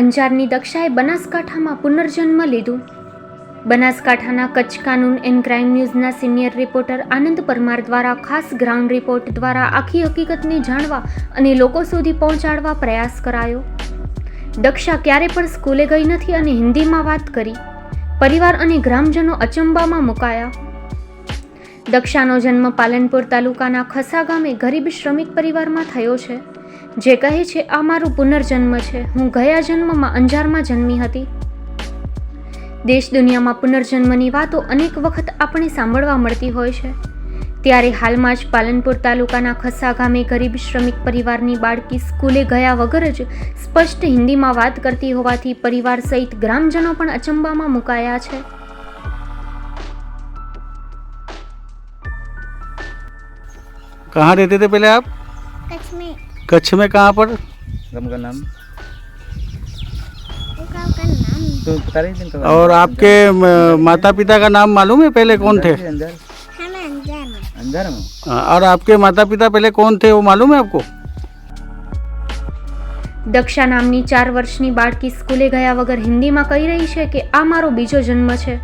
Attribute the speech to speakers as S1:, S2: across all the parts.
S1: અંજારની દક્ષાએ બનાસકાંઠામાં પુનર્જન્મ લીધું. બનાસકાંઠાના કચ્છ કાનૂન એન્ડ ક્રાઇમ ન્યૂઝના સિનિયર રિપોર્ટર આનંદ પરમાર દ્વારા ખાસ ગ્રાઉન્ડ રિપોર્ટ દ્વારા આખી હકીકતને જાણવા અને લોકો સુધી પહોંચાડવા પ્રયાસ કરાયો. દક્ષા ક્યારે પણ સ્કૂલે ગઈ નથી અને હિન્દીમાં વાત કરી. પરિવાર અને ગ્રામજનો અચંબામાં મુકાયા. દક્ષાનો જન્મ પાલનપુર તાલુકાના ખસા ગામે ગરીબ શ્રમિક પરિવારમાં થયો છે. જે કહે છે આ મારું પુનર્જન્મ છે હું ગયા જન્મમાં અંજારમાં જન્મી હતી દેશ દુનિયામાં પુનર્જન્મની વાતો અનેક વખત આપણે સાંભળવા મળતી હોય છે ત્યારે હાલમાં જ પાલનપુર તાલુકાના ખસા ગામે ગરીબ શ્રમિક પરિવારની બાળકી સ્કૂલે ગયા વગર જ સ્પષ્ટ હિન્દીમાં વાત કરતી હોવાથી પરિવાર સહિત ગ્રામજનો પણ અચંબામાં મુકાયા છે
S2: कहाँ रहते थे पहले आप
S3: कच्छ में
S2: कच्छ में कहाँ पर
S4: गम का नाम
S3: वो गाँव का नाम
S4: तो बता रही थी इनका
S2: और आपके माता पिता का नाम मालूम है पहले कौन थे
S4: अंदर
S3: हमें अंजार में
S4: अंदर में
S2: हाँ, और आपके माता पिता पहले कौन थे वो मालूम है आपको
S1: દક્ષા નામની ચાર વર્ષની બાળકી સ્કૂલે ગયા વગર હિન્દીમાં કહી રહી છે કે આ મારો બીજો જન્મ છે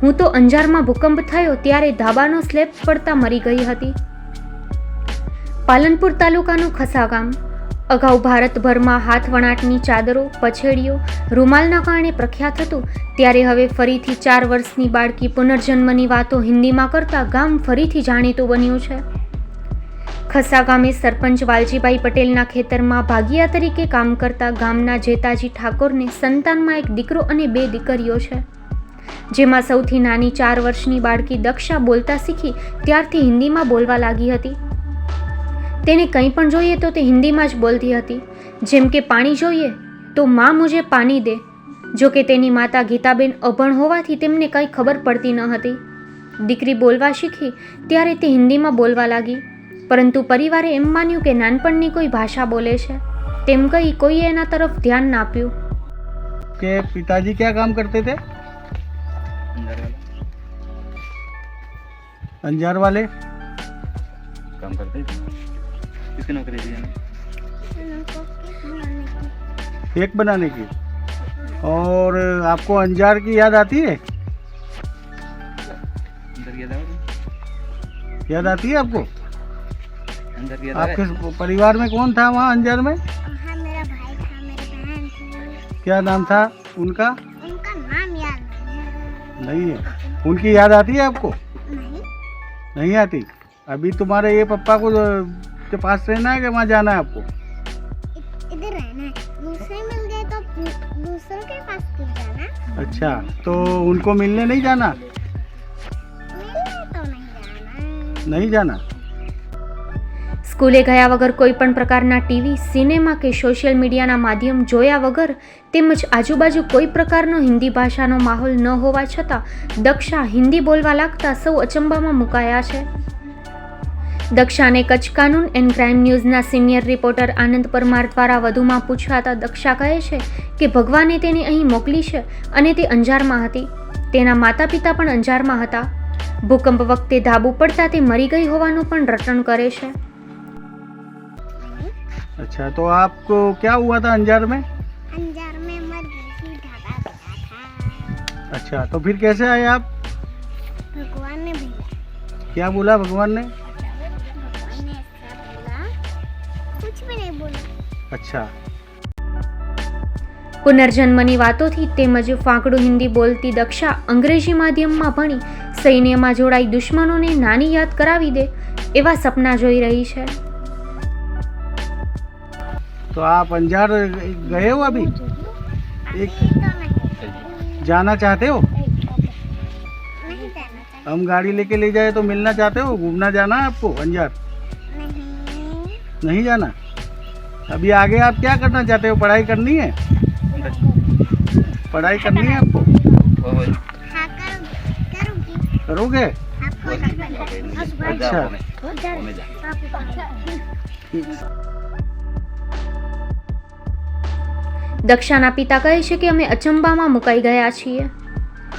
S1: હું તો અંજારમાં ભૂકંપ થયો ત્યારે ધાબાનો સ્લેબ પડતા મરી ગઈ હતી પાલનપુર તાલુકાનું ખસા ગામ અગાઉ ભારતભરમાં હાથ વણાટની ચાદરો, પછેડીઓ, રૂમાલના કારણે પ્રખ્યાત હતું. ત્યારે હવે ફરીથી ચાર વર્ષની બાળકી પુનર્જન્મની વાતો હિન્દીમાં કરતા ગામ ફરીથી જાણીતું બન્યું છે. ખસા ગામે સરપંચ વાલજીભાઈ પટેલના ખેતરમાં ભાગિયા તરીકે કામ કરતા ગામના જેતાજી ઠાકોરને સંતાનમાં એક દીકરો અને બે દીકરીઓ છે. જેમાં સૌથી નાની ચાર વર્ષની બાળકી દક્ષા બોલતા શીખી ત્યારથી હિન્દીમાં બોલવા લાગી હતી. તેને કંઈ પણ જોઈએ તો તે હિન્દીમાં જ બોલતી હતી જેમ કે પાણી જોઈએ તો માં મુજે પાણી દે જો કે તેની માતા ગીતાબેન અભણ હોવાથી તેમને કંઈ ખબર પડતી ન હતી દીકરી બોલવા શીખી ત્યારે તે હિન્દીમાં બોલવા લાગી પરંતુ પરિવારે એમ માન્યું કે નાનપણની કોઈ ભાષા બોલે છે તેમ કહી કોઈએ એના તરફ ધ્યાન ના આપ્યું
S2: के पिताजी क्या काम करते थे
S4: अंदर वाला
S2: अंजार वाले
S4: काम करते थे किसकी नौकरी जाने
S3: उनको केक बनाने की।
S2: और आपको अंजार की याद आती है? याद आती है आपको? आपके परिवार में कौन था वहाँ अंजार में?
S3: वहाँ मेरा भाई था मेरी बहन थी।
S2: क्या नाम था उनका?
S3: उनका नाम याद नहीं है।
S2: नहीं है। उनकी याद आती है आपको?
S3: नहीं।
S2: नहीं आती। अभी तुम्हारे ये पप्पा को अ, के पास रहना है कि वहाँ जाना है आपको
S3: इ- इधर रहना है दूसरे मिल गए तो दू- दूसरों के पास क्यों जाना
S2: अच्छा तो उनको मिलने नहीं जाना
S3: मिलने तो नहीं जाना
S2: नहीं जाना
S1: સ્કૂલે ગયા વગર કોઈ પણ પ્રકારના ટીવી સિનેમા કે સોશિયલ મીડિયાના માધ્યમ જોયા વગર તેમજ આજુબાજુ કોઈ પ્રકારનો હિન્દી ભાષાનો માહોલ ન હોવા છતાં દક્ષા હિન્દી બોલવા લાગતા સૌ અચંબામાં મુકાયા છે દક્ષાને કચ્છ કાનૂન એન્ડ ક્રાઇમ ન્યૂઝના સિનિયર રિપોર્ટર આનંદ પરમાર દ્વારા વધુમાં પૂછાતા દક્ષા કહે છે કે ભગવાને તેને અહીં મોકલી છે અને તે અંજારમાં હતી તેના માતા પિતા પણ અંજારમાં હતા ભૂકંપ વખતે ધાબુ પડતા તે મરી ગઈ હોવાનું પણ રટણ કરે છે
S2: अच्छा तो आपको क्या हुआ था अंजार में
S3: अंजार में मर गई थी ढाबा बना था
S2: अच्छा तो फिर कैसे आए आप
S3: भगवान ने भेजा
S2: क्या बोला भगवान ने
S3: बोला
S2: अच्छा
S1: પુનર્જન્મની વાતોથી તેમજ ફાંકડું હિન્દી બોલતી દક્ષા અંગ્રેજી માધ્યમમાં ભણી સૈન્યમાં જોડાઈ દુશ્મનોને નાની યાદ કરાવી દે એવા સપના જોઈ રહી છે
S2: तो आप अंजार गए हो अभी एक
S3: अभी तो नहीं
S2: जाना चाहते हो
S3: नहीं जाना चाहिए
S2: हम गाड़ी लेके ले जाए तो मिलना चाहते हो घूमना जाना है आपको अंजार
S3: नहीं
S2: नहीं जाना अभी आगे आप क्या करना चाहते हो पढ़ाई करनी है पढ़ाई करनी है आपको
S4: वो वो
S3: हाँ करूँगी करूँगी
S2: करोगे
S3: आपको
S2: अच्छा
S4: वो में जा
S1: દક્ષાના પિતા કહે છે કે અમે અચંબામાં મુકાઈ ગયા છીએ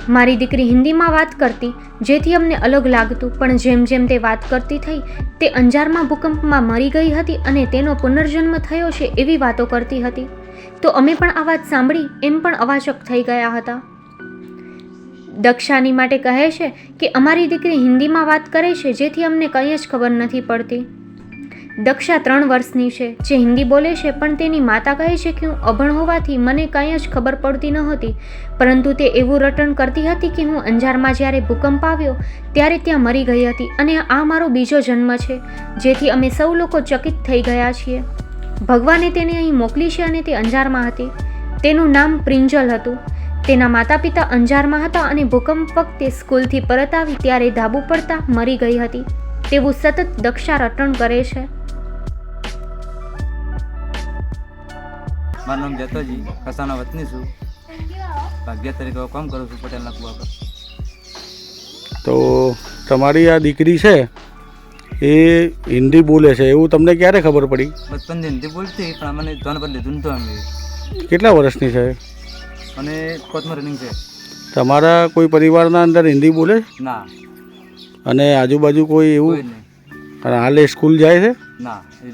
S1: મારી દીકરી હિન્દીમાં વાત કરતી, જેથી અમને અલગ લાગતું, પણ જેમ જેમ તે વાત કરતી થઈ, તે અંજારમાં ભૂકંપમાં મરી ગઈ હતી અને તેનો પુનર્જન્મ થયો છે એવી વાતો કરતી હતી. તો અમે પણ આ વાત સાંભળી, એમ પણ અવાચક થઈ ગયા હતા. દક્ષાની માટે કહે છે કે અમારી દીકરી હિન્દીમાં વાત કરે છે, જેથી અમને કંઈ જ ખબર નથી પડતી. દક્ષા ત્રણ વર્ષની છે. જે હિન્દી બોલે છે, પણ તેની માતા કહે છે કે હું અભણ હોવાથી મને કંઈ જ ખબર પડતી નહોતી. પરંતુ તે એવું રટણ કરતી હતી કે હું અંજારમાં જ્યારે ભૂકંપ આવ્યો, ત્યારે ત્યાં મરી ગઈ હતી અને આ મારો બીજો જન્મ છે, જેથી અમે સૌ લોકો ચકિત થઈ ગયા છીએ. ભગવાને તેને અહીં મોકલી છે અને તે અંજારમાં હતી. તેનું નામ પ્રિંજલ હતું. તેના માતા પિતા અંજારમાં હતા અને ભૂકંપ વખતે સ્કૂલથી પરત આવી ત્યારે ધાબુ પડતા મરી ગઈ હતી. તેવું સતત દક્ષા રટણ કરે છે.
S4: મારું નામ જતોજી કસાના વતની છું. ભાગ્ય તરીકે કામ કરું છું પટેલના કુવા પર.
S2: તો તમારી આ દીકરી છે એ હિન્દી બોલે છે એવું તમને ક્યારે ખબર પડી?
S4: બચપનથી હિન્દી બોલતી પણ અમને ધોન પર લીધું નતું અમે
S2: કેટલા વર્ષની છે?
S4: અને કોચમાં રનિંગ છે.
S2: તમારા કોઈ પરિવારના અંદર હિન્દી બોલે?
S4: ના.
S2: અને આજુબાજુ કોઈ એવું? અને હાલે સ્કૂલ જાય છે?
S4: ના એ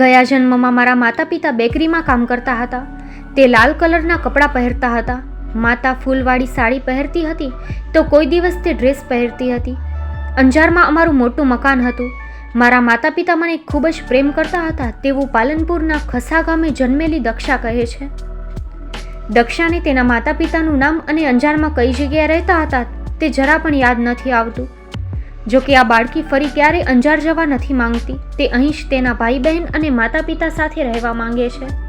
S1: ગયા જન્મમાં મારા માતા પિતા બેકરીમાં કામ કરતા હતા. તે લાલ કલરના કપડાં પહેરતા હતા. માતા ફૂલવાળી સાડી પહેરતી હતી તો કોઈ દિવસ તે ડ્રેસ પહેરતી હતી. અંજારમાં અમારું મોટું મકાન હતું. મારા માતા પિતા મને ખૂબ જ પ્રેમ કરતા હતા તેવું પાલનપુરના ખસા ગામે જન્મેલી દક્ષા કહે છે. દક્ષાને તેના માતા પિતાનું નામ અને અંજારમાં કઈ જગ્યાએ રહેતા હતા તે જરા પણ યાદ નથી આવતું. જો કે આ બાળકી ફરી ક્યારે અંજાર જવા નથી માંગતી, તે અહીં જ તેના ભાઈ બહેન અને માતા પિતા સાથે રહેવા માંગે છે.